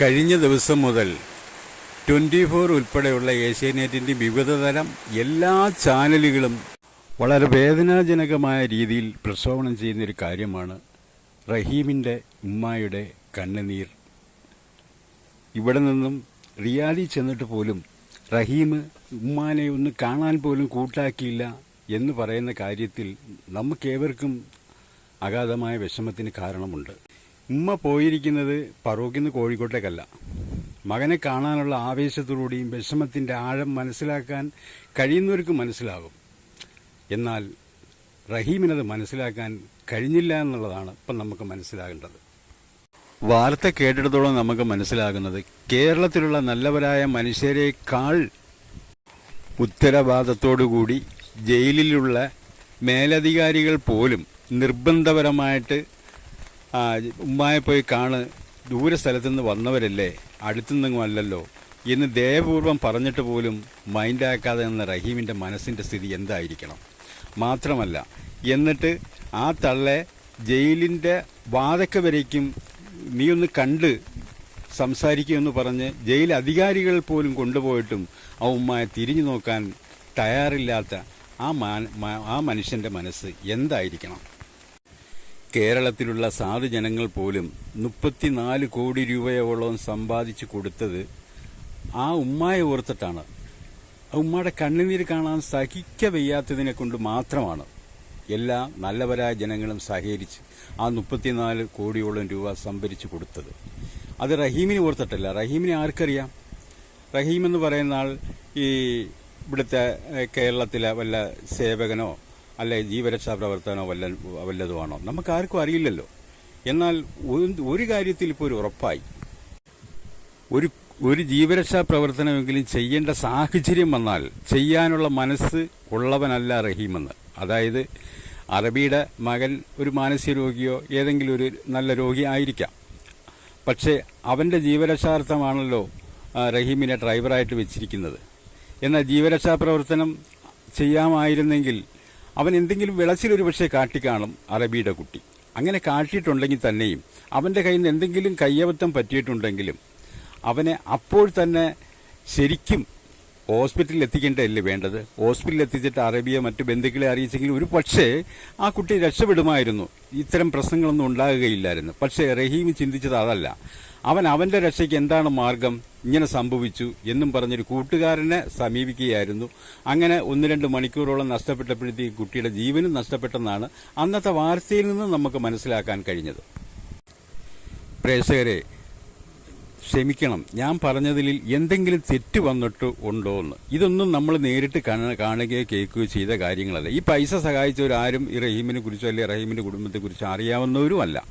കഴിഞ്ഞ ദിവസം മുതൽ ട്വന്റി ഫോർ ഉൾപ്പെടെയുള്ള ഏഷ്യാനെറ്റിന്റെ വിവിധതരം എല്ലാ ചാനലുകളും വളരെ വേദനാജനകമായ രീതിയിൽ പ്രക്ഷോഭണം ചെയ്യുന്നൊരു കാര്യമാണ് റഹീമിന്റെ ഉമ്മായുടെ കണ്ണുനീർ. ഇവിടെ നിന്നും റിയാലി ചെന്നിട്ട് പോലും റഹീം ഉമ്മാനെ ഒന്ന് കാണാൻ പോലും കൂട്ടാക്കിയില്ല എന്ന് പറയുന്ന കാര്യത്തിൽ നമുക്കേവർക്കും അഗാധമായ വിഷമത്തിന് കാരണമുണ്ട്. ഉമ്മ പോയിരിക്കുന്നത് പറവൂക്കിൽ നിന്ന് കോഴിക്കോട്ടേക്കല്ല മകനെ കാണാനുള്ള ആവേശത്തോടുകൂടിയും വിഷമത്തിന്റെ ആഴം മനസ്സിലാക്കാൻ കഴിയുന്നവർക്ക് മനസ്സിലാകും. എന്നാൽ റഹീമിനത് മനസ്സിലാക്കാൻ കഴിഞ്ഞില്ല എന്നുള്ളതാണ് ഇപ്പം നമുക്ക് മനസ്സിലാകേണ്ടത്. വാർത്ത കേട്ടിടത്തോളം നമുക്ക് മനസ്സിലാകുന്നത് കേരളത്തിലുള്ള നല്ലവരായ മനുഷ്യരെക്കാൾ ഉത്തരവാദത്തോടുകൂടി ജയിലിലുള്ള മേലധികാരികൾ പോലും നിർബന്ധപരമായിട്ട് ഉമ്മായെ പോയി കാണ്. ദൂര സ്ഥലത്തു നിന്ന് വന്നവരല്ലേ? അടുത്തുനിന്നും അല്ലല്ലോ. എന്ന് ദേവപൂർവം പറഞ്ഞിട്ട് പോലും മൈൻഡാക്കാതെ എന്ന റഹീമിന്റെ മനസ്സിന്റെ സ്ഥിതി എന്തായിരിക്കണം? മാത്രമല്ല എന്നിട്ട് ആ തള്ളെ ജയിലിന്റെ വാതക്ക വരേക്കും നീ ഒന്ന് കണ്ട് സംസാരിക്കുമെന്ന് പറഞ്ഞ് ജയിൽ അധികാരികൾ പോലും കൊണ്ടുപോയിട്ടും ആ ഉമ്മയെ തിരിഞ്ഞു നോക്കാൻ തയ്യാറില്ലാത്ത ആ മാ ആ മനുഷ്യന്റെ മനസ്സ് എന്തായിരിക്കണം? കേരളത്തിലുള്ള സാധുജനങ്ങൾ പോലും മുപ്പത്തിനാല് കോടി രൂപയോളം സമ്പാദിച്ചു കൊടുത്തത് ആ ഉമ്മായെ ഓർത്തിട്ടാണ്. ആ ഉമ്മയുടെ കണ്ണുനീര് കാണാൻ സഹിക്ക വയ്യാത്തതിനെ കൊണ്ട് മാത്രമാണ് എല്ലാ നല്ലവരായ ജനങ്ങളും സഹകരിച്ച് ആ മുപ്പത്തിനാല് കോടിയോളം രൂപ സംഭരിച്ചു കൊടുത്തത്. അത് റഹീമിനെ ഓർത്തിട്ടല്ല. റഹീമിനെ ആർക്കറിയാം? റഹീം എന്ന് പറയുന്ന ആൾ ഈ ഇവിടുത്തെ കേരളത്തിലെ വല്ല സേവകനോ അല്ലെ ജീവരക്ഷാ പ്രവർത്തനോ വല്ല വല്ലതുമാണോ? നമുക്ക് ആർക്കും അറിയില്ലല്ലോ. എന്നാൽ ഒരു- കാര്യത്തിൽ ഇപ്പോൾ ഒരു ഉറപ്പായി. ഒരു ഒരു ജീവരക്ഷാ പ്രവർത്തനമെങ്കിലും ചെയ്യേണ്ട സാഹചര്യം വന്നാൽ ചെയ്യാനുള്ള മനസ്സ് ഉള്ളവനല്ല റഹീമെന്ന്. അതായത് അറബിയുടെ മകൻ ഒരു മാനസിക രോഗിയോ ഏതെങ്കിലും ഒരു നല്ല രോഗി ആയിരിക്കാം. പക്ഷേ അവന്റെ ജീവരക്ഷാർത്ഥമാണല്ലോ റഹീമിനെ ഡ്രൈവറായിട്ട് വെച്ചിരിക്കുന്നത്. എന്നാൽ ജീവരക്ഷാ പ്രവർത്തനം ചെയ്യാമായിരുന്നെങ്കിൽ അവൻ എന്തെങ്കിലും വിളച്ചിലൊരു പക്ഷേ കാട്ടിക്കാണും അറബിയുടെ കുട്ടി. അങ്ങനെ കാട്ടിയിട്ടുണ്ടെങ്കിൽ തന്നെയും അവന്റെ കയ്യിൽ നിന്ന് എന്തെങ്കിലും കയ്യബദ്ധം പറ്റിയിട്ടുണ്ടെങ്കിലും അവനെ അപ്പോൾ തന്നെ ശരിക്കും ഹോസ്പിറ്റലിൽ എത്തിക്കേണ്ടതല്ലേ വേണ്ടത്? ഹോസ്പിറ്റലിൽ എത്തിച്ചിട്ട് അറബിയെ മറ്റു ബന്ധുക്കളെ അറിയിച്ചെങ്കിൽ ഒരു പക്ഷേ ആ കുട്ടി രക്ഷപ്പെടുമായിരുന്നു. ഇത്തരം പ്രശ്നങ്ങളൊന്നും ഉണ്ടാകുകയില്ലായിരുന്നു. പക്ഷേ റഹീം ചിന്തിച്ചത് അതല്ല. അവൻ അവന്റെ രക്ഷയ്ക്ക് എന്താണ് മാർഗം? ഇങ്ങനെ സംഭവിച്ചു എന്നും പറഞ്ഞൊരു കൂട്ടുകാരനെ സമീപിക്കുകയായിരുന്നു. അങ്ങനെ ഒന്ന് രണ്ട് മണിക്കൂറോളം നഷ്ടപ്പെട്ടപ്പോഴത്തേക്ക് കുട്ടിയുടെ ജീവനും നഷ്ടപ്പെട്ടെന്നാണ് അന്നത്തെ വാർത്തയിൽ നിന്ന് നമുക്ക് മനസ്സിലാക്കാൻ കഴിഞ്ഞത്. പ്രേക്ഷകരെ ക്ഷമിക്കണം ഞാൻ പറഞ്ഞതിൽ എന്തെങ്കിലും തെറ്റ് വന്നിട്ട് ഉണ്ടോ എന്ന്. ഇതൊന്നും നമ്മൾ നേരിട്ട് കാണ- കാണുകയോ കേൾക്കുകയോ ചെയ്ത കാര്യങ്ങളല്ല. ഈ പൈസ സഹായിച്ചവരാരും ഈ റഹീമിനെ കുറിച്ചോ അല്ലെങ്കിൽ റഹീമിന്റെ കുടുംബത്തെക്കുറിച്ചോ അറിയാവുന്നവരും അല്ല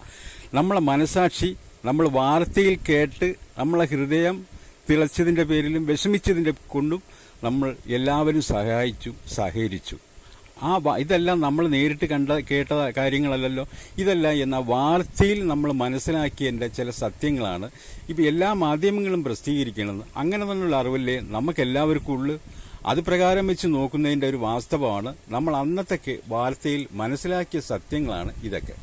നമ്മളെ മനസാക്ഷി നമ്മൾ വാർത്തയിൽ കേട്ട് നമ്മളെ ഹൃദയം തിളച്ചതിന്റെ പേരിലും വിഷമിച്ചതിന്റെ കൊണ്ടും നമ്മൾ എല്ലാവരും സഹായിച്ചു സഹകരിച്ചു. ആ ഇതെല്ലാം നമ്മൾ നേരിട്ട് കണ്ട കേട്ട കാര്യങ്ങളല്ലല്ലോ. ഇതെല്ലാം എന്ന വാർത്തയിൽ നമ്മൾ മനസ്സിലാക്കിയതിന്റെ ചില സത്യങ്ങളാണ്. ഇപ്പോൾ എല്ലാ മാധ്യമങ്ങളും പ്രസിദ്ധീകരിക്കണമെന്ന് അങ്ങനെ തന്നെയുള്ള അറിവല്ലേ നമുക്ക് എല്ലാവർക്കും ഉള്ളു. അത് പ്രകാരം വെച്ച് നോക്കുന്നതിന്റെ ഒരു വാസ്തവമാണ് നമ്മൾ അന്നത്തെ വാർത്തയിൽ മനസ്സിലാക്കിയ സത്യങ്ങളാണ് ഇതൊക്കെ.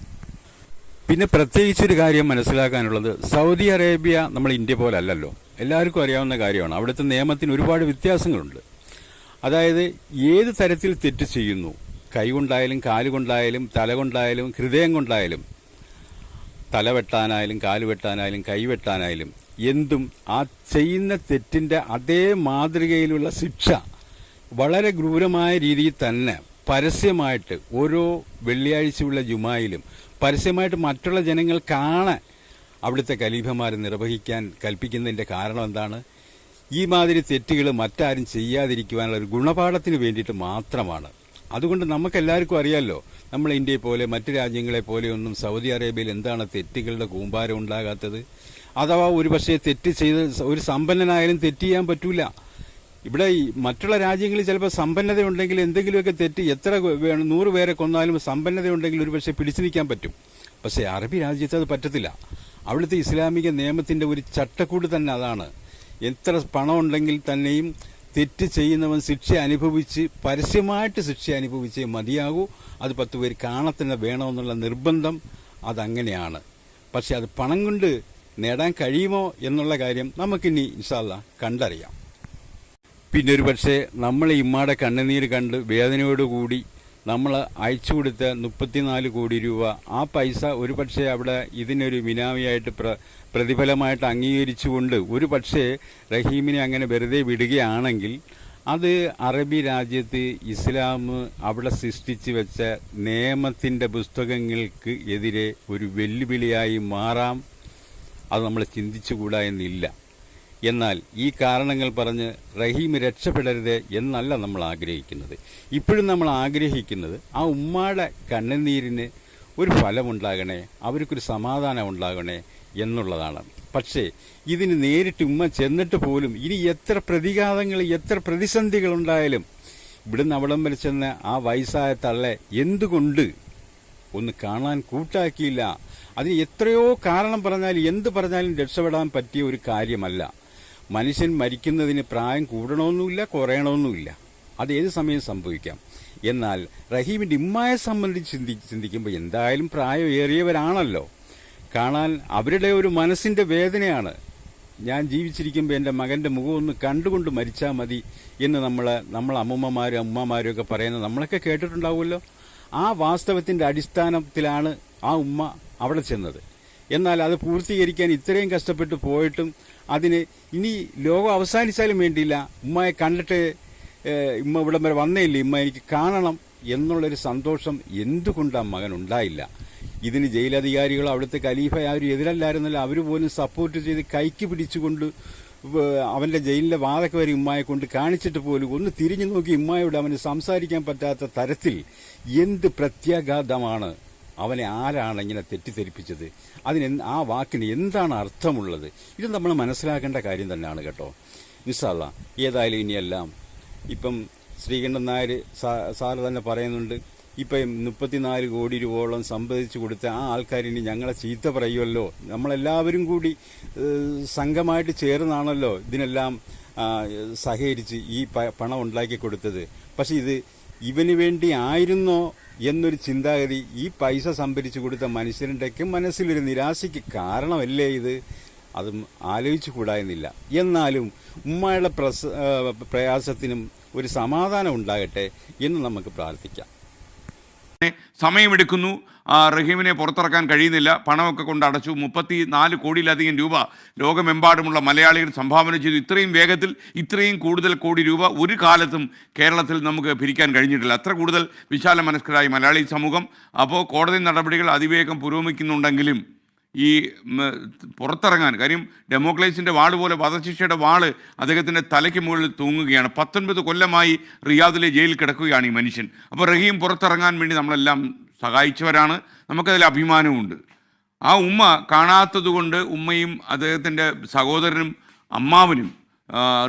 പിന്നെ പ്രത്യേകിച്ചൊരു കാര്യം മനസ്സിലാക്കാനുള്ളത് സൗദി അറേബ്യ നമ്മൾ ഇന്ത്യ പോലെ അല്ലല്ലോ എല്ലാവർക്കും അറിയാവുന്ന കാര്യമാണ്. അവിടുത്തെ നിയമത്തിന് ഒരുപാട് വ്യത്യാസങ്ങളുണ്ട്. അതായത് ഏത് തരത്തിൽ തെറ്റ് ചെയ്യുന്നു? കൈ കൊണ്ടായാലും കാൽ കൊണ്ടായാലും തല കൊണ്ടായാലും ഹൃദയം കൊണ്ടായാലും തല വെട്ടാനായാലും കാൽ വെട്ടാനായാലും കൈ വെട്ടാനായാലും എന്തും ആ ചെയ്യുന്ന തെറ്റിന്റെ അതേ മാതൃകയിലുള്ള ശിക്ഷ വളരെ ക്രൂരമായ രീതിയിൽ തന്നെ പരസ്യമായിട്ട് ഓരോ വെള്ളിയാഴ്ചയുള്ള ജുമായിലും പരസ്യമായിട്ട് മറ്റുള്ള ജനങ്ങൾ കാണാൻ അവിടുത്തെ കലീഫമാർ നിർവഹിക്കാൻ കൽപ്പിക്കുന്നതിന്റെ കാരണം എന്താണ്? ഈ മാതിരി തെറ്റുകൾ മറ്റാരും ചെയ്യാതിരിക്കുവാനുള്ള ഒരു ഗുണപാഠത്തിന് വേണ്ടിയിട്ട് മാത്രമാണ്. അതുകൊണ്ട് നമുക്കെല്ലാവർക്കും അറിയാമല്ലോ നമ്മൾ ഇന്ത്യയെ പോലെ മറ്റ് രാജ്യങ്ങളെ പോലെയൊന്നും സൗദി അറേബ്യയിൽ എന്താണ് തെറ്റുകളുടെ കൂമ്പാരം ഉണ്ടാകാത്തത്? അഥവാ ഒരുപക്ഷെ തെറ്റ് ചെയ്ത് ഒരു സമ്പന്നനായാലും തെറ്റ് ചെയ്യാൻ പറ്റൂല. ഇവിടെ മറ്റുള്ള രാജ്യങ്ങളിൽ ചിലപ്പോൾ സമ്പന്നതയുണ്ടെങ്കിൽ എന്തെങ്കിലുമൊക്കെ തെറ്റ് എത്ര വേണം നൂറ് പേരെ കൊന്നാലും സമ്പന്നതയുണ്ടെങ്കിൽ ഒരു പക്ഷേ പിടിച്ചു നിൽക്കാൻ പറ്റും. പക്ഷേ അറബി രാജ്യത്ത് അത് പറ്റത്തില്ല. അവിടുത്തെ ഇസ്ലാമിക നിയമത്തിന്റെ ഒരു ചട്ടക്കൂട് തന്നെ അതാണ്. എത്ര പണം ഉണ്ടെങ്കിൽ തന്നെയും തെറ്റ് ചെയ്യുന്നവൻ ശിക്ഷ അനുഭവിച്ച് പരസ്യമായിട്ട് ശിക്ഷ അനുഭവിച്ചേ മതിയാകൂ. അത് പത്ത് പേര് കാണത്തന്നെ വേണമെന്നുള്ള നിർബന്ധം അതങ്ങനെയാണ്. പക്ഷേ അത് പണം കൊണ്ട് നേടാൻ കഴിയുമോ എന്നുള്ള കാര്യം നമുക്കിനി ഇൻഷാല്ല കണ്ടറിയാം. പിന്നെ ഒരു പക്ഷേ നമ്മൾ ഇമ്മാടെ കണ്ണുനീര് കണ്ട് വേദനയോടുകൂടി നമ്മൾ അയച്ചു കൊടുത്ത മുപ്പത്തിനാല് കോടി രൂപ ആ പൈസ ഒരു പക്ഷേ അവിടെ ഇതിനൊരു മിനാമിയായിട്ട് പ്ര പ്രതിഫലമായിട്ട് അംഗീകരിച്ചുകൊണ്ട് ഒരു പക്ഷേ റഹീമിനെ അങ്ങനെ വെറുതെ വിടുകയാണെങ്കിൽ അത് അറബി രാജ്യത്ത് ഇസ്ലാം അവിടെ സൃഷ്ടിച്ച് വെച്ച നിയമത്തിന്റെ പുസ്തകങ്ങൾക്ക് എതിരെ ഒരു വെല്ലുവിളിയായി മാറാം. അത് നമ്മൾ ചിന്തിച്ചുകൂടാ എന്നില്ല. എന്നാൽ ഈ കാരണങ്ങൾ പറഞ്ഞ് റഹീം രക്ഷപ്പെടരുത് എന്നല്ല നമ്മൾ ആഗ്രഹിക്കുന്നത്. ഇപ്പോഴും നമ്മൾ ആഗ്രഹിക്കുന്നത് ആ ഉമ്മാടെ കണ്ണുനീരിന് ഒരു ഫലമുണ്ടാകണേ അവർക്കൊരു സമാധാനം ഉണ്ടാകണേ എന്നുള്ളതാണ്. പക്ഷേ ഇതിന് നേരിട്ട് ഉമ്മ ചെന്നിട്ട് പോലും ഇനി എത്ര പ്രതിഘാതങ്ങൾ എത്ര പ്രതിസന്ധികളുണ്ടായാലും ഇവിടുന്ന് അവിടം വരെ ആ വയസ്സായ തള്ളെ എന്തുകൊണ്ട് ഒന്ന് കാണാൻ കൂട്ടാക്കിയില്ല? അതിന് എത്രയോ കാരണം പറഞ്ഞാൽ എന്ത് പറഞ്ഞാലും രക്ഷപ്പെടാൻ പറ്റിയ ഒരു കാര്യമല്ല. മനുഷ്യൻ മരിക്കുന്നതിന് പ്രായം കൂടണമെന്നുമില്ല കുറയണമെന്നുമില്ല. അത് ഏത് സമയം സംഭവിക്കാം? എന്നാൽ റഹീമിന്റെ ഇമ്മയെ സംബന്ധിച്ച് ചിന്തി ചിന്തിക്കുമ്പോൾ എന്തായാലും പ്രായമേറിയവരാണല്ലോ. കാണാൻ അവരുടെ ഒരു മനസ്സിന്റെ വേദനയാണ്. ഞാൻ ജീവിച്ചിരിക്കുമ്പോൾ എന്റെ മകന്റെ മുഖം ഒന്ന് കണ്ടുകൊണ്ട് മരിച്ചാൽ മതി എന്ന് നമ്മൾ നമ്മൾ അമ്മൂമ്മമാരും അമ്മമാരും ഒക്കെ പറയുന്നത് നമ്മളൊക്കെ കേട്ടിട്ടുണ്ടാവുമല്ലോ. ആ വാസ്തവത്തിന്റെ അടിസ്ഥാനത്തിലാണ് ആ ഉമ്മ അവിടെ ചെന്നത്. എന്നാൽ അത് പൂർത്തീകരിക്കാൻ ഇത്രയും കഷ്ടപ്പെട്ട് പോയിട്ടും അതിന് ഇനി ലോകം അവസാനിച്ചാലും വേണ്ടിയില്ല. ഉമ്മയെ കണ്ടിട്ട് ഇമ്മ ഇവിടം വരെ വന്നേയില്ലേ? ഉമ്മ എനിക്ക് കാണണം എന്നുള്ളൊരു സന്തോഷം എന്തുകൊണ്ട് ആ മകൻ ഉണ്ടായില്ല? ഇതിന് ജയിലധികാരികളോ അവിടുത്തെ ഖലീഫ ആരും എതിരല്ലായിരുന്നല്ലോ. അവർ പോലും സപ്പോർട്ട് ചെയ്ത് കൈക്ക് പിടിച്ചുകൊണ്ട് അവന്റെ ജയിലിലെ വാതൊക്കെ വരെ ഉമ്മയെ കൊണ്ട് കാണിച്ചിട്ട് പോലും ഒന്ന് തിരിഞ്ഞു നോക്കി ഉമ്മായോട് അവന് സംസാരിക്കാൻ പറ്റാത്ത തരത്തിൽ എന്ത് പ്രത്യാഘാതമാണ് അവനെ ആരാണ് ഇങ്ങനെ തെറ്റിദ്ധരിപ്പിച്ചത്? അതിന് ആ വാക്കിന് എന്താണ് അർത്ഥമുള്ളത്? ഇത് നമ്മൾ മനസ്സിലാക്കേണ്ട കാര്യം തന്നെയാണ് കേട്ടോ. നിസ്സാള ഏതായാലും ഇനിയെല്ലാം ഇപ്പം ശ്രീകണ്ഠൻ നായർ സാ- സാറ് തന്നെ പറയുന്നുണ്ട് ഇപ്പം മുപ്പത്തിനാല് കോടി രൂപയോളം സമ്പാദിച്ചു കൊടുത്ത ആ ആൾക്കാരിനി ഞങ്ങളെ ചീത്ത പറയുമല്ലോ. നമ്മളെല്ലാവരും കൂടി സംഘമായിട്ട് ചേർന്നാണല്ലോ ഇതിനെല്ലാം സഹകരിച്ച് ഈ പണം ഉണ്ടാക്കി കൊടുത്തത്. പക്ഷേ ഇത് ഇവന് വേണ്ടി ആയിരുന്നോ എന്നൊരു ചിന്താഗതി ഈ പൈസ സംഭരിച്ചു കൊടുത്ത മനുഷ്യരുടെയൊക്കെ മനസ്സിലൊരു നിരാശയ്ക്ക് കാരണമല്ലേ ഇത്? അതും ആലോചിച്ചു കൂടായെന്നില്ല എന്നാലും ഉമ്മയുടെ പ്രസ പ്രയാസത്തിനും ഒരു സമാധാനം ഉണ്ടാകട്ടെ എന്ന് നമുക്ക് പ്രാർത്ഥിക്കാം. സമയമെടുക്കുന്നു. റഹീമിനെ പുറത്തിറക്കാൻ കഴിയുന്നില്ല. പണമൊക്കെ കൊണ്ട് അടച്ചു. മുപ്പത്തി നാല് കോടിയിലധികം രൂപ ലോകമെമ്പാടുമുള്ള മലയാളികൾ സംഭാവന ചെയ്തു. ഇത്രയും വേഗത്തിൽ ഇത്രയും കൂടുതൽ കോടി രൂപ ഒരു കാലത്തും കേരളത്തിൽ നമുക്ക് പിരിക്കാൻ കഴിഞ്ഞിട്ടില്ല. അത്ര കൂടുതൽ വിശാല മനസ്കരായി മലയാളി സമൂഹം. അപ്പോൾ കോടതി നടപടികൾ അതിവേഗം പുരോഗമിക്കുന്നുണ്ടെങ്കിലും ഈ പുറത്തിറങ്ങാൻ. കാര്യം ഡെമോക്രേസിന്റെ വാൾ പോലെ വധശിക്ഷയുടെ വാൾ അദ്ദേഹത്തിന്റെ തലയ്ക്ക് മുകളിൽ തൂങ്ങുകയാണ്. പത്തൊൻപത് കൊല്ലമായി റിയാദിലെ ജയിലിൽ കിടക്കുകയാണ് ഈ മനുഷ്യൻ. അപ്പോൾ റഹീം പുറത്തിറങ്ങാൻ വേണ്ടി നമ്മളെല്ലാം സഹായിച്ചവരാണ്. നമുക്കതിൽ അഭിമാനമുണ്ട് ആ ഉമ്മ കാണാത്തതുകൊണ്ട് ഉമ്മയും അദ്ദേഹത്തിന്റെ സഹോദരനും അമ്മാവനും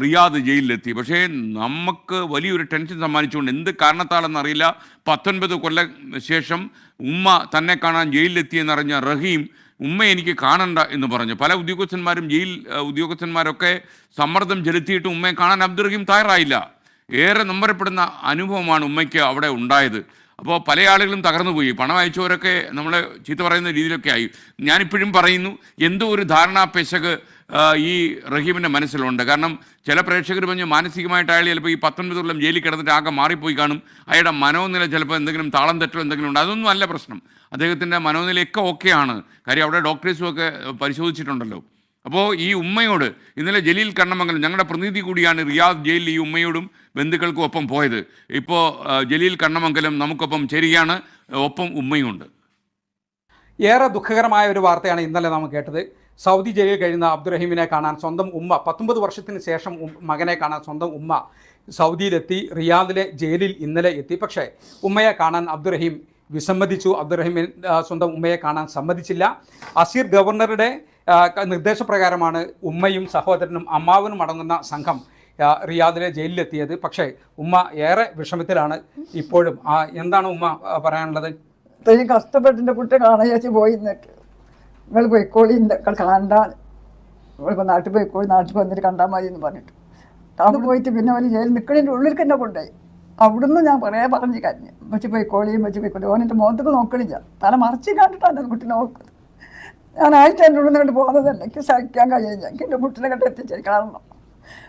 റിയാദ് ജയിലിലെത്തി. പക്ഷേ നമുക്ക് വലിയൊരു ടെൻഷൻ സമ്മാനിച്ചുകൊണ്ട് എന്ത് കാരണത്താലെന്നറിയില്ല പത്തൊൻപത് കൊല്ലം ശേഷം ഉമ്മ തന്നെ കാണാൻ ജയിലിലെത്തിയെന്നറിഞ്ഞ റഹീം ഉമ്മ എനിക്ക് കാണണ്ട എന്ന് പറഞ്ഞു. പല ഉദ്യോഗസ്ഥന്മാരും ജയിൽ ഉദ്യോഗസ്ഥന്മാരൊക്കെ സമ്മർദ്ദം ചെലുത്തിയിട്ട് ഉമ്മയെ കാണാൻ അബ്ദുറഹീം തയ്യാറായില്ല. ഏറെ നമ്പരപ്പെടുന്ന അനുഭവമാണ് ഉമ്മയ്ക്ക് അവിടെ ഉണ്ടായത്. അപ്പോൾ പല ആളുകളും തകർന്നുപോയി. പണം അയച്ചവരൊക്കെ നമ്മളെ ചീത്ത പറയുന്ന രീതിയിലൊക്കെ ആയി. ഞാനിപ്പോഴും പറയുന്നു എന്തോ ഒരു ധാരണാ പെശക് ഈ റഹീമിന്റെ മനസ്സിലുണ്ട്. കാരണം ചില പ്രേക്ഷകർ പറഞ്ഞു മാനസികമായിട്ട് അയാൾ ചിലപ്പോൾ ഈ പത്തൊൻപത് കൊല്ലം ജയിലിൽ കിടന്നിട്ട് ആകെ മാറിപ്പോയി കാണും. അയാളുടെ മനോനില ചിലപ്പോൾ എന്തെങ്കിലും താളം തെറ്റോ എന്തെങ്കിലും ഉണ്ട്. അതൊന്നും അല്ല പ്രശ്നം. അദ്ദേഹത്തിന്റെ മനോനിലയൊക്കെ ഓക്കെയാണ്. കാര്യം അവിടെ ഡോക്ടേഴ്സും ഒക്കെ പരിശോധിച്ചിട്ടുണ്ടല്ലോ. അപ്പോൾ ഈ ഉമ്മയോട് ഇന്നലെ ജലീൽ കണ്ണമംഗലം ഞങ്ങളുടെ പ്രതിനിധി കൂടിയാണ് റിയാദ് ജയിലിൽ ഈ ഉമ്മയോടും ബന്ധുക്കൾക്കും ഒപ്പം പോയത്. ഇപ്പോൾ ജലീൽ കണ്ണമംഗലം നമുക്കൊപ്പം ചേരുകയാണ്. ഒപ്പം ഉമ്മയുണ്ട് ഏറെ ദുഃഖകരമായ ഒരു വാർത്തയാണ് ഇന്നലെ നാം കേട്ടത്. സൗദി ജയിലിൽ കഴിയുന്ന അബ്ദുറഹീമിനെ കാണാൻ സ്വന്തം ഉമ്മ പത്തൊമ്പത് വർഷത്തിന് ശേഷം മകനെ കാണാൻ സ്വന്തം ഉമ്മ സൗദിയിലെത്തി റിയാദിലെ ജയിലിൽ ഇന്നലെ എത്തി. പക്ഷേ ഉമ്മയെ കാണാൻ അബ്ദുറഹീം വിസമ്മതിച്ചു. അബ്ദുറഹീമിൻ സ്വന്തം ഉമ്മയെ കാണാൻ സമ്മതിച്ചില്ല. അസീർ ഗവർണറുടെ നിർദ്ദേശപ്രകാരമാണ് ഉമ്മയും സഹോദരനും അമ്മാവനും അടങ്ങുന്ന സംഘം റിയാദിലെ ജയിലിലെത്തിയത്. പക്ഷേ ഉമ്മ ഏറെ വിഷമത്തിലാണ് ഇപ്പോഴും. എന്താണ് ഉമ്മ പറയാനുള്ളത്? ഇത്രയും കഷ്ടപ്പെട്ട് എന്റെ കുട്ടി കാണാൻ ചേച്ചി പോയി നിന്നിട്ട് നിങ്ങൾ പോയിക്കോളി കണ്ടാൽ നമ്മളിപ്പോൾ നാട്ടിൽ പോയിക്കോളി നാട്ടിൽ വന്നിട്ട് കണ്ടാൽ മതി എന്ന് പറഞ്ഞിട്ട്. അവിടെ പോയിട്ട് പിന്നെ ഒരു ജയിലിൽ നിൽക്കണതിന്റെ ഉള്ളിൽ തന്നെ കൊണ്ടുപോയി. അവിടുന്ന് ഞാൻ കുറേ പറഞ്ഞു കഴിഞ്ഞു വെച്ച് പോയിക്കോളിയും വെച്ച് പോയിക്കോളി ഓൻ എന്റെ മുഖത്തേക്ക് നോക്കണില്ല. തല മറിച്ച് കണ്ടിട്ടാണ് എന്റെ കുട്ടി നോക്കുന്നത് ഞാൻ ആഴ്ച എന്റെ ഉള്ളിൽ നിന്ന് പോകുന്നതല്ല എനിക്ക് സഹിക്കാൻ കഴിയില്ല എനിക്ക് എന്റെ കുട്ടിനെ കണ്ട് എത്തിച്ചു കാണണം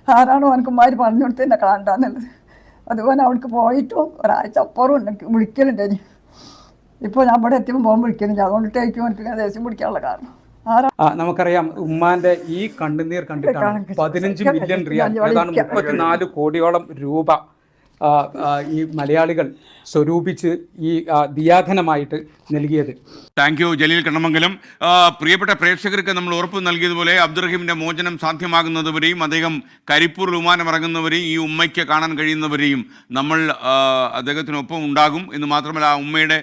ആരാണോ എനിക്കുമാര് പറഞ്ഞു കൊടുത്ത് എന്നെ കാണണ്ടെന്നുള്ളത് അതുപോലെ അവൾക്ക് പോയിട്ടും ഒരാഴ്ച അപ്പുറം എനിക്ക് വിളിക്കലുണ്ട് ഇനി. ഇപ്പോൾ ഞാൻ ഇവിടെ എത്തിയപ്പോൾ പോകുമ്പോൾ വിളിക്കലില്ല അതുകൊണ്ടിട്ടായിരിക്കും എനിക്ക് ഞാൻ ദേശം പിടിക്കാനുള്ള കാരണം. നമുക്കറിയാം ഉമ്മാന്റെ ഈ കണ്ണുനീർ കണ്ടിട്ടാണ്. പതിനഞ്ച് മില്യൺ റിയാൽ. അതാണ് മുപ്പത്തിനാല് കോടിയോളം രൂപ ഈ മലയാളികൾ സ്വരൂപിച്ച് ഈ ദിയാധനമായിട്ട് നൽകിയത്. Thank you Jaleel Kannamangalam. പ്രിയപ്പെട്ട പ്രേക്ഷകർക്ക് നമ്മൾ ഉറപ്പ് നൽകിയതുപോലെ അബ്ദുറഹീമിന്റെ മോചനം സാധ്യമാകുന്നതുവരെയും അദ്ദേഹം കരിപ്പൂർ വിമാനം ഇറങ്ങുന്നവരെയും ഈ ഉമ്മയ്ക്ക് കാണാൻ കഴിയുന്നവരെയും നമ്മൾ അദ്ദേഹത്തിനൊപ്പം ഉണ്ടാകും. എന്ന് മാത്രമല്ല ആ ഉമ്മയുടെ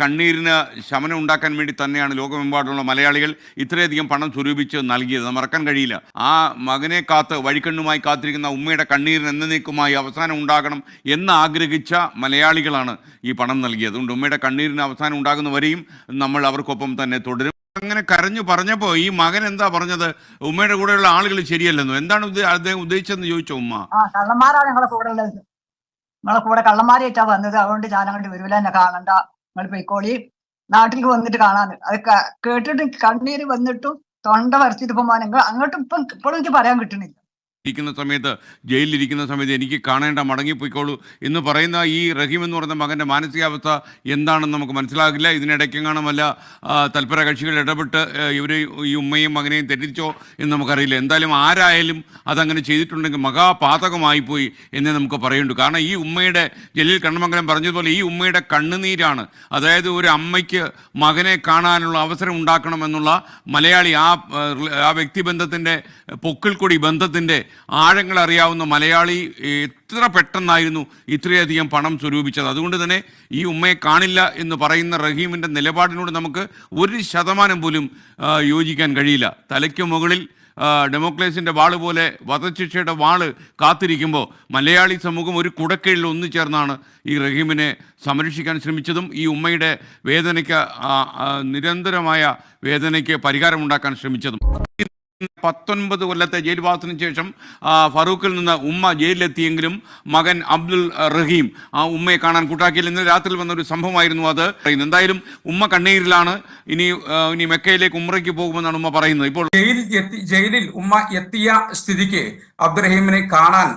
കണ്ണീരിന് ശമനം ഉണ്ടാക്കാൻ വേണ്ടി തന്നെയാണ് ലോകമെമ്പാടുമുള്ള മലയാളികൾ ഇത്രയധികം പണം സ്വരൂപിച്ച് നൽകിയത്. മറക്കാൻ കഴിയില്ല. ആ മകനെ കാത്ത് വഴിക്കണ്ണുമായി കാത്തിരിക്കുന്ന ഉമ്മയുടെ കണ്ണീരിന് എന്നേക്കുമായി അവസാനം ഉണ്ടാകണം എന്ന് ആഗ്രഹിച്ച മലയാളികളാണ് ഈ പണം നൽകിയത്. അതുകൊണ്ട് ഉമ്മയുടെ കണ്ണീരിന് അവസാനം ഉണ്ടാകുന്നവരെയും നമ്മൾ അവർക്കൊപ്പം തന്നെ തുടരും. അങ്ങനെ കരഞ്ഞു പറഞ്ഞപ്പോൾ ഈ മകൻ എന്താ പറഞ്ഞത്? ഉമ്മയുടെ കൂടെയുള്ള ആളുകൾ ശരിയല്ലെന്നോ? എന്താണ് അദ്ദേഹം ഉദ്ദേശിച്ചതെന്ന് ചോദിച്ചോ ഉമ്മ? കള്ളന്മാരാണ് ഞങ്ങളെ കൂടെ ഉള്ളത്. കൂടെ കള്ളന്മാരായിട്ടാ വന്നത്. അതുകൊണ്ട് ഞാൻ അങ്ങോട്ട് വരൂല. എന്നെ കാണണ്ട. നിങ്ങൾ പൊയ്ക്കോളി നാട്ടിലേക്ക് വന്നിട്ട് കാണാന്ന്. അത് കേട്ടിട്ട് കണ്ണീര് വന്നിട്ടും തൊണ്ട വരച്ചിട്ട് നിങ്ങൾ അങ്ങോട്ടും ഇപ്പം ഇപ്പോഴും എനിക്ക് പറയാൻ കിട്ടുന്നില്ല. ഇരിക്കുന്ന സമയത്ത് ജയിലിലിരിക്കുന്ന സമയത്ത് എനിക്ക് കാണേണ്ട മടങ്ങിപ്പോയിക്കോളൂ എന്ന് പറയുന്ന ഈ റഹീം എന്ന് പറയുന്ന മകന്റെ മാനസികാവസ്ഥ എന്താണെന്ന് നമുക്ക് മനസ്സിലാകില്ല. ആ, തൽപര കക്ഷികൾ ഇടപെട്ട് ഇവർ ഈ ഉമ്മയും മകനെയും തെറ്റിച്ചോ എന്ന് നമുക്കറിയില്ല. എന്തായാലും ആരായാലും അതങ്ങനെ ചെയ്തിട്ടുണ്ടെങ്കിൽ മഹാപാതകമായി പോയി എന്നേ നമുക്ക് പറയുള്ളൂ. കാരണം ഈ ഉമ്മയുടെ ജലീൽ കണ്ണമംഗലം പറഞ്ഞതുപോലെ ഈ ഉമ്മയുടെ കണ്ണുനീരാണ്. അതായത് ഒരു അമ്മയ്ക്ക് മകനെ കാണാനുള്ള അവസരം ഉണ്ടാക്കണമെന്നുള്ള മലയാളി ആ, ആ വ്യക്തിബന്ധത്തിന്റെ പൊക്കിൾക്കൊടി ബന്ധത്തിന്റെ ആഴങ്ങൾ അറിയാവുന്ന മലയാളി എത്ര പെട്ടെന്നായിരുന്നു ഇത്രയധികം പണം സ്വരൂപിച്ചത്. അതുകൊണ്ട് തന്നെ ഈ ഉമ്മയെ കാണില്ല എന്ന് പറയുന്ന റഹീമിന്റെ നിലപാടിനോട് നമുക്ക് ഒരു ശതമാനം പോലും യോജിക്കാൻ കഴിയില്ല. തലയ്ക്ക് മുകളിൽ ഡെമോക്രസിന്റെ വാൾ പോലെ വധശിക്ഷയുടെ വാൾ കാത്തിരിക്കുമ്പോൾ മലയാളി സമൂഹം ഒരു കുടക്കീഴിൽ ഒന്നു ചേർന്നാണ് ഈ റഹീമിനെ സംരക്ഷിക്കാൻ ശ്രമിച്ചതും. ഈ ഉമ്മയുടെ വേദനയ്ക്ക് നിരന്തരമായ വേദനയ്ക്ക് പരിഹാരമുണ്ടാക്കാൻ ശ്രമിച്ചതും. പത്തൊൻപത് കൊല്ലത്തെ ജയിൽവാസത്തിന് ശേഷം ഫറൂഖിൽ നിന്ന് ഉമ്മ ജയിലിലെത്തിയെങ്കിലും മകൻ അബ്ദുൽ റഹീം ആ ഉമ്മയെ കാണാൻ കൂട്ടാക്കിയിൽ ഇന്ന് രാത്രി വന്ന ഒരു സംഭവമായിരുന്നു അത്. പറയുന്നത് എന്തായാലും ഉമ്മ കണ്ണീരിലാണ്. ഇനി ഇനി മെക്കയിലേക്ക് ഉമ്രയ്ക്ക് പോകുമെന്നാണ് ഉമ്മ പറയുന്നത്. ഇപ്പോൾ ജയിലിൽ ജയിലിൽ ഉമ്മ എത്തിയ സ്ഥിതിക്ക് അബ്ദുറഹീമിനെ കാണാൻ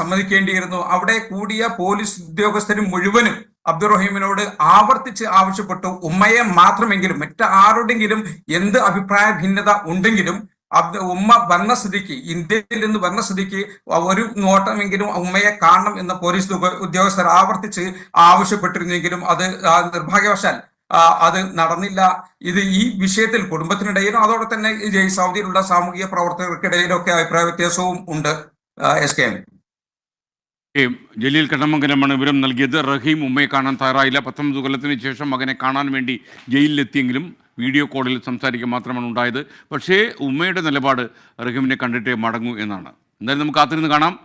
സമ്മതിക്കേണ്ടിയിരുന്നു. അവിടെ കൂടിയ പോലീസ് ഉദ്യോഗസ്ഥരും മുഴുവനും അബ്ദുറഹീമിനോട് ആവർത്തിച്ച് ആവശ്യപ്പെട്ടു. ഉമ്മയെ മാത്രമെങ്കിലും മറ്റ് ആരോടെങ്കിലും എന്ത് അഭിപ്രായ ഭിന്നത ഉണ്ടെങ്കിലും ഉമ്മ വന്ന സ്ഥിതിക്ക് ഇന്ത്യയിൽ നിന്ന് വന്ന സ്ഥിതിക്ക് ഒരു നോട്ടമെങ്കിലും ഉമ്മയെ കാണണം എന്ന പോലീസ് ഉദ്യോഗസ്ഥർ ആവർത്തിച്ച് ആവശ്യപ്പെട്ടിരുന്നെങ്കിലും അത് നിർഭാഗ്യവശാൽ അത് നടന്നില്ല. ഇത് ഈ വിഷയത്തിൽ കുടുംബത്തിനിടയിലും അതോടെ തന്നെ സൗദിയിലുള്ള സാമൂഹിക പ്രവർത്തകർക്കിടയിലൊക്കെ അഭിപ്രായ വ്യത്യാസവും ഉണ്ട്. S K M. ജലീൽ കണ്ണമംഗലമാണ് വിവരം നൽകിയത്. റഹീം ഉമ്മയെ കാണാൻ തയ്യാറായില്ല. പത്തൊമ്പത് കൊല്ലത്തിന് ശേഷം മകനെ കാണാൻ വേണ്ടി ജയിലിലെത്തിയെങ്കിലും വീഡിയോ കോളിൽ സംസാരിക്കുക മാത്രമാണ് ഉണ്ടായത്. പക്ഷേ ഉമ്മയുടെ നിലപാട് റഹീമിനെ കണ്ടിട്ടേ മടങ്ങൂ എന്നാണ്. എന്തായാലും നമുക്ക് കാത്തിരുന്ന് കാണാം.